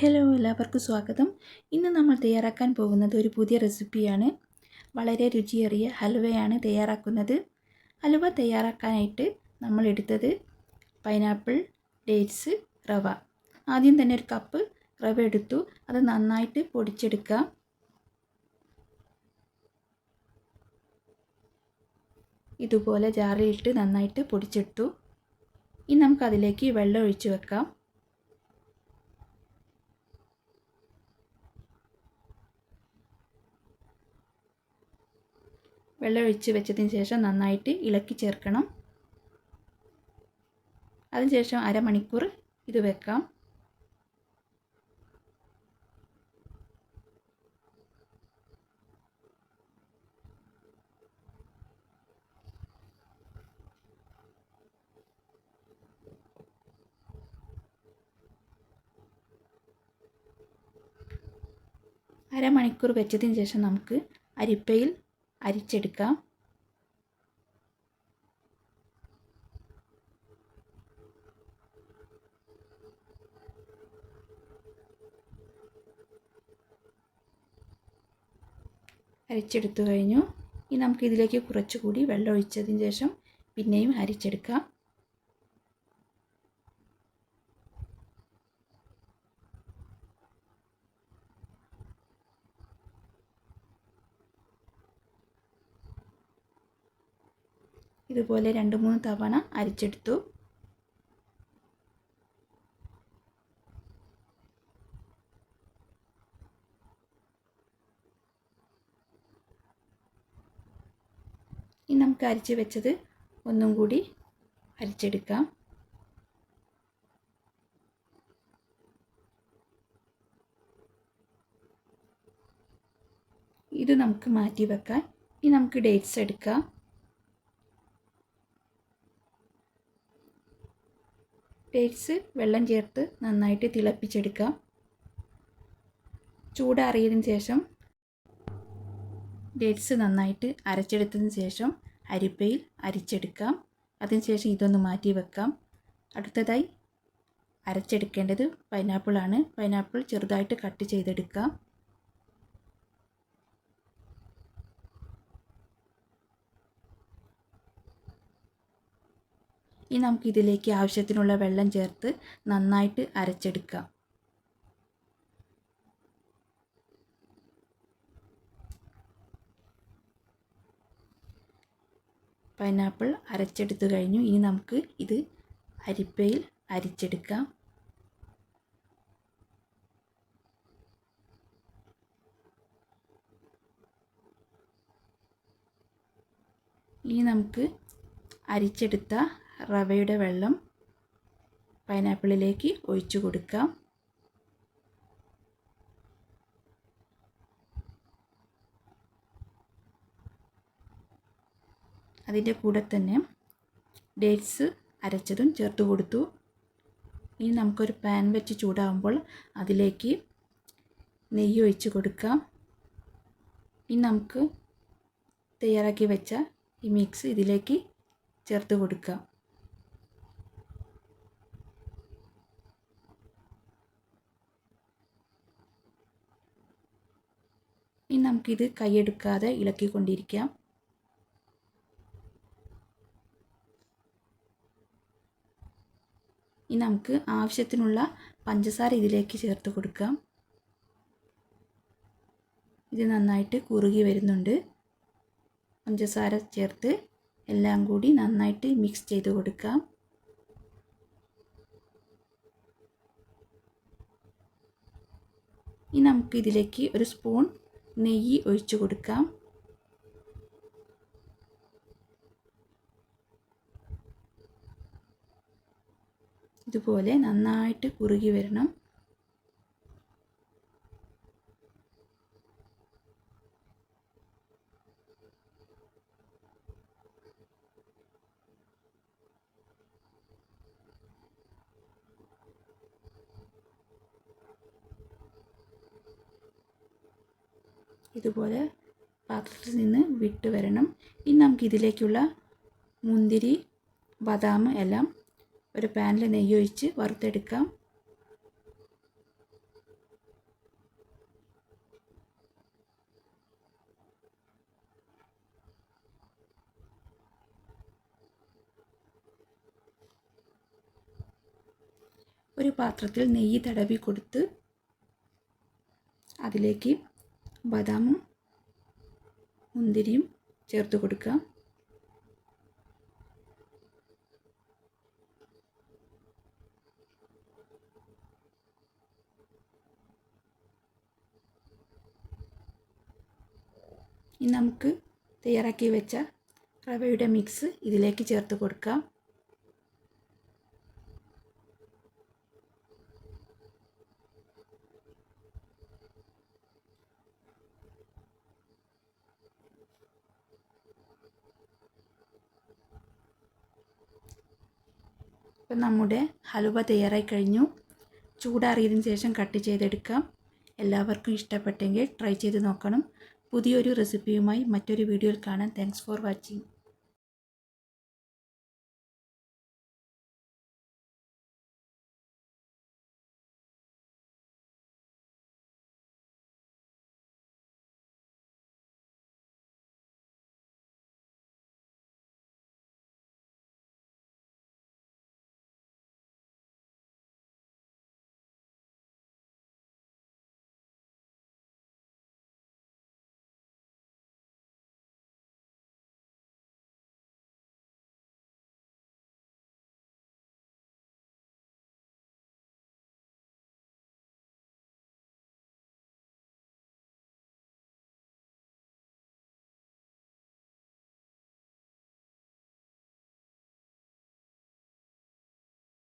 Hello എല്ലാവർക്കും സ്വാഗതം. ഇന്ന് നമ്മൾ തയ്യാറാക്കാൻ പോകുന്നത് ഒരു പുതിയ റെസിപ്പിയാണ്. വളരെ രുചിയേറിയ ഹലുവയാണ് തയ്യാറാക്കുന്നത്. ഹലുവ തയ്യാറാക്കാനായിട്ട് നമ്മൾ എടുത്തത് പൈനാപ്പിൾ ഡേറ്റ്സ് റവ. ആദ്യം തന്നെ ഒരു കപ്പ് റവ എടുത്തു. അത് നന്നായിട്ട് പൊടിച്ചെടുക്കുക ഇതുപോലെ ജാറിലിട്ട് നന്നായിട്ട് പൊടിച്ചെടുത്തു. ഇനി നമുക്കതിലേക്ക് വെള്ളം ഒഴിച്ച് വെക്കാം. വെള്ളം ഒഴിച്ച് വെച്ചതിന് ശേഷം നന്നായിട്ട് ഇളക്കി ചേർക്കണം. അതിനുശേഷം അരമണിക്കൂർ ഇത് വെക്കാം. അരമണിക്കൂർ വെച്ചതിന് ശേഷം നമുക്ക് അരിപ്പയിൽ അരിച്ചെടുക്കാം. അരിച്ചെടുത്തു കഴിഞ്ഞു. ഇനി നമുക്ക് ഇതിലേക്ക് കുറച്ചുകൂടി വെള്ളം ഒഴിച്ചതിന് ശേഷം പിന്നെയും അരിച്ചെടുക്കാം. ഇതുപോലെ രണ്ട് മൂന്ന് തവണ അരിച്ചെടുത്തു. ഇനി നമുക്ക് അരിച്ച് വെച്ചത് ഒന്നും കൂടി അരിച്ചെടുക്കാം. ഇത് നമുക്ക് മാറ്റി വെക്കാം. ഇനി നമുക്ക് ഡേറ്റ്സ് എടുക്കാം. ഡേറ്റ്സ് വെള്ളം ചേർത്ത് നന്നായിട്ട് തിളപ്പിച്ചെടുക്കാം. ചൂടാറിയതിന് ശേഷം ഡേറ്റ്സ് നന്നായിട്ട് അരച്ചെടുത്തതിന് ശേഷം അരിപ്പയിൽ അരിച്ചെടുക്കാം. അതിനുശേഷം ഇതൊന്ന് മാറ്റി വെക്കാം. അടുത്തതായി അരച്ചെടുക്കേണ്ടത് പൈനാപ്പിളാണ് പൈനാപ്പിൾ ചെറുതായിട്ട് കട്ട് ചെയ്തെടുക്കാം. ഇനി നമുക്ക് ഇതിലേക്ക് ആവശ്യത്തിനുള്ള വെള്ളം ചേർത്ത് നന്നായിട്ട് അരച്ചെടുക്കാം. പൈനാപ്പിൾ അരച്ചെടുത്ത് കഴിഞ്ഞു. ഇനി നമുക്ക് ഇത് അരിപ്പയിൽ അരിച്ചെടുക്കാം. ഇനി നമുക്ക് അരിച്ചെടുത്ത റവയുടെ വെള്ളം പൈനാപ്പിളിലേക്ക് ഒഴിച്ചു കൊടുക്കാം. അതിന്റെ കൂടെ തന്നെ ഡേറ്റ്സ് അരച്ചതും ചേർത്ത് കൊടുത്തു. ഇനി നമുക്കൊരു പാൻ വെച്ച് ചൂടാകുമ്പോൾ അതിലേക്ക് നെയ്യ് ഒഴിച്ച് കൊടുക്കാം. ഇനി നമുക്ക് തയ്യാറാക്കി വെച്ച ഈ മിക്സ് ഇതിലേക്ക് ചേർത്ത് കൊടുക്കാം. ഇനി നമുക്കിത് കൈയെടുക്കാതെ ഇളക്കിക്കൊണ്ടിരിക്കാം. ഇനി നമുക്ക് ആവശ്യത്തിനുള്ള പഞ്ചസാര ഇതിലേക്ക് ചേർത്ത് കൊടുക്കാം. ഇത് നന്നായിട്ട് കുറുകി വരുന്നുണ്ട്. പഞ്ചസാര ചേർത്ത് എല്ലാം കൂടി നന്നായിട്ട് മിക്സ് ചെയ്ത് കൊടുക്കാം. ഇനി നമുക്ക് ഇതിലേക്ക് ഒരു സ്പൂൺ നെയ്യ് ഒഴിച്ചു കൊടുക്കാം. ഇതുപോലെ നന്നായിട്ട് കുറുകി വരണം. ഇതുപോലെ പാത്രത്തിൽ നിന്ന് വിട്ട് വരണം. ഇനി നമുക്ക് ഇതിലേക്കുള്ള മുന്തിരി ബദാം എല്ലാം ഒരു പാനിൽ നെയ്യൊഴിച്ച് വറുത്തെടുക്കാം. ഒരു പാത്രത്തിൽ നെയ്യ് തടവി കൊടുത്ത് അതിലേക്ക് ബദാമും മുന്തിരിയും ചേർത്ത് കൊടുക്കുക. ഇനി നമുക്ക് തയ്യാറാക്കി വെച്ച റവയുടെ മിക്സ് ഇതിലേക്ക് ചേർത്ത് കൊടുക്കാം. ഇപ്പം നമ്മുടെ ഹലുവ തയ്യാറായി കഴിഞ്ഞു. ചൂടാറിയതിന് ശേഷം കട്ട് ചെയ്തെടുക്കാം. എല്ലാവർക്കും ഇഷ്ടപ്പെട്ടെങ്കിൽ ട്രൈ ചെയ്ത് നോക്കണം. പുതിയൊരു റെസിപ്പിയുമായി മറ്റൊരു വീഡിയോയിൽ കാണാം. Thanks for watching